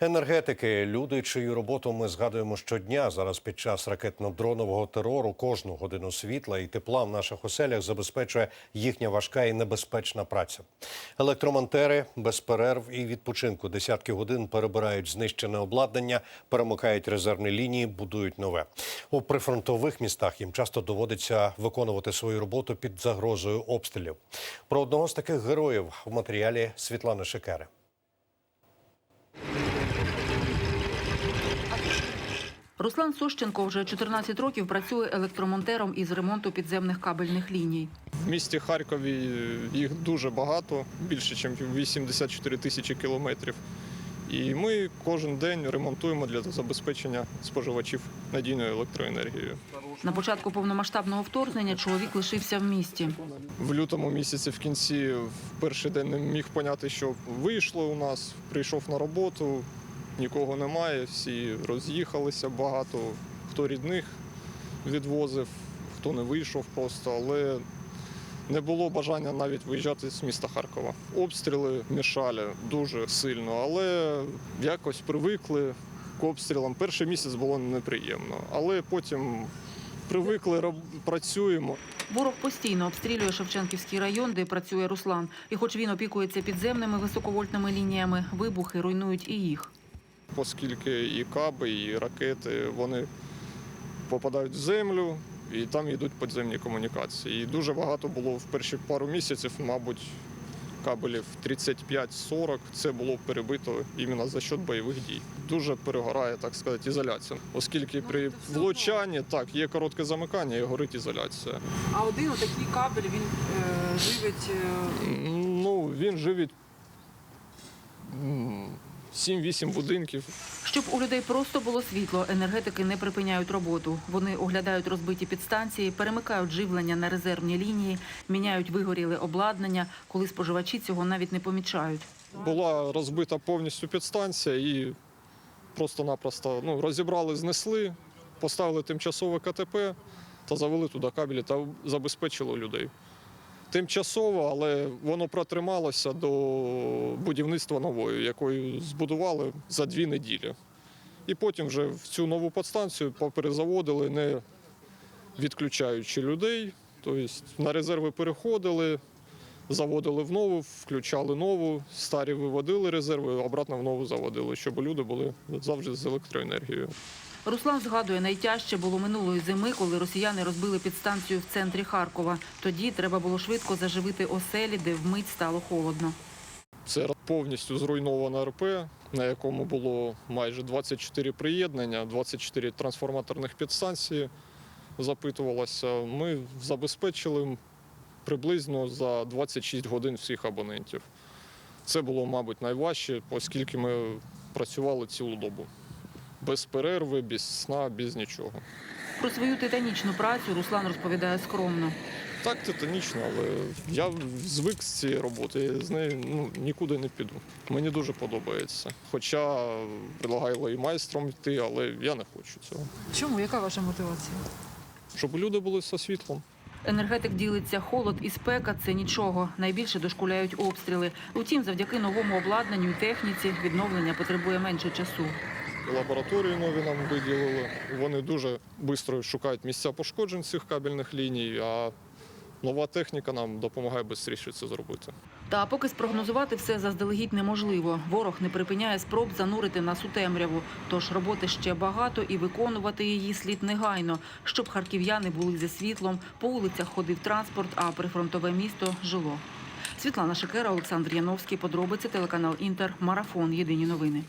Енергетики, люди, чию роботу ми згадуємо щодня. Зараз під час ракетно-дронового терору кожну годину світла і тепла в наших оселях забезпечує їхня важка і небезпечна праця. Електромонтери без перерв і відпочинку десятки годин перебирають знищене обладнання, перемикають резервні лінії, будують нове. У прифронтових містах їм часто доводиться виконувати свою роботу під загрозою обстрілів. Про одного з таких героїв в матеріалі Світлани Шекери. Руслан Сощенко вже 14 років працює електромонтером із ремонту підземних кабельних ліній. В місті Харкові їх дуже багато, більше ніж 84 тисячі кілометрів. І ми кожен день ремонтуємо для забезпечення споживачів надійною електроенергією. На початку повномасштабного вторгнення чоловік лишився в місті. В лютому місяці в кінці в перший день не міг поняти, що вийшло у нас. Прийшов на роботу, нікого немає, всі роз'їхалися багато. Хто рідних відвозив, хто не вийшов просто, але не було бажання навіть виїжджати з міста Харкова. Обстріли мішали дуже сильно, але якось привикли к обстрілам. Перший місяць було неприємно, але потім привикли, працюємо. Ворог постійно обстрілює Шевченківський район, де працює Руслан. І хоч він опікується підземними високовольтними лініями, вибухи руйнують і їх. Оскільки і каби, і ракети вони попадають в землю і там йдуть підземні комунікації. І дуже багато було в перші пару місяців, мабуть, кабелів 35-40. Це було перебито іменно за счет бойових дій. Дуже перегорає, так сказати, ізоляція. Оскільки при влучанні так є коротке замикання і горить ізоляція. А один отакий кабель він е, живить. е, Ну він живить 7-8 будинків. Щоб у людей просто було світло, енергетики не припиняють роботу. Вони оглядають розбиті підстанції, перемикають живлення на резервні лінії, міняють вигоріле обладнання, коли споживачі цього навіть не помічають. Була розбита повністю підстанція і просто-напросто ну, розібрали, знесли, поставили тимчасове КТП та завели туди кабелі та забезпечили людей. Тимчасово, але воно протрималося до будівництва нової, якою збудували за дві неділі. І потім вже в цю нову підстанцію поперезаводили, не відключаючи людей. Тобто на резерви переходили, заводили в нову, включали нову, старі виводили резерви, обратно в нову заводили, щоб люди були завжди з електроенергією. Руслан згадує, найтяжче було минулої зими, коли росіяни розбили підстанцію в центрі Харкова. Тоді треба було швидко заживити оселі, де вмить стало холодно. Це повністю зруйноване РП, на якому було майже 24 приєднання, 24 трансформаторних підстанції запитувалося. Ми забезпечили приблизно за 26 годин всіх абонентів. Це було, мабуть, найважче, оскільки ми працювали цілу добу. Без перерви, без сна, без нічого. Про свою титанічну працю Руслан розповідає скромно. Так, титанічно, але я звик з цієї роботи, я з неї ну, нікуди не піду. Мені дуже подобається. Хоча предлагали і майстром йти, але я не хочу цього. Чому? Яка ваша мотивація? Щоб люди були зі світлом. Енергетик ділиться холод і спека це нічого. Найбільше дошкуляють обстріли. Утім, завдяки новому обладнанню і техніці відновлення потребує менше часу. Лабораторії нові нам виділили. Вони дуже швидко шукають місця пошкоджень цих кабельних ліній, а нова техніка нам допомагає швидше це зробити. Та поки спрогнозувати все заздалегідь неможливо. Ворог не припиняє спроб занурити нас у темряву. Тож роботи ще багато і виконувати її слід негайно, щоб харків'яни були зі світлом, по вулицях ходив транспорт, а прифронтове місто жило. Світлана Шекера, Олександр Яновський. Подробиці телеканал Інтер. Марафон. Єдині новини.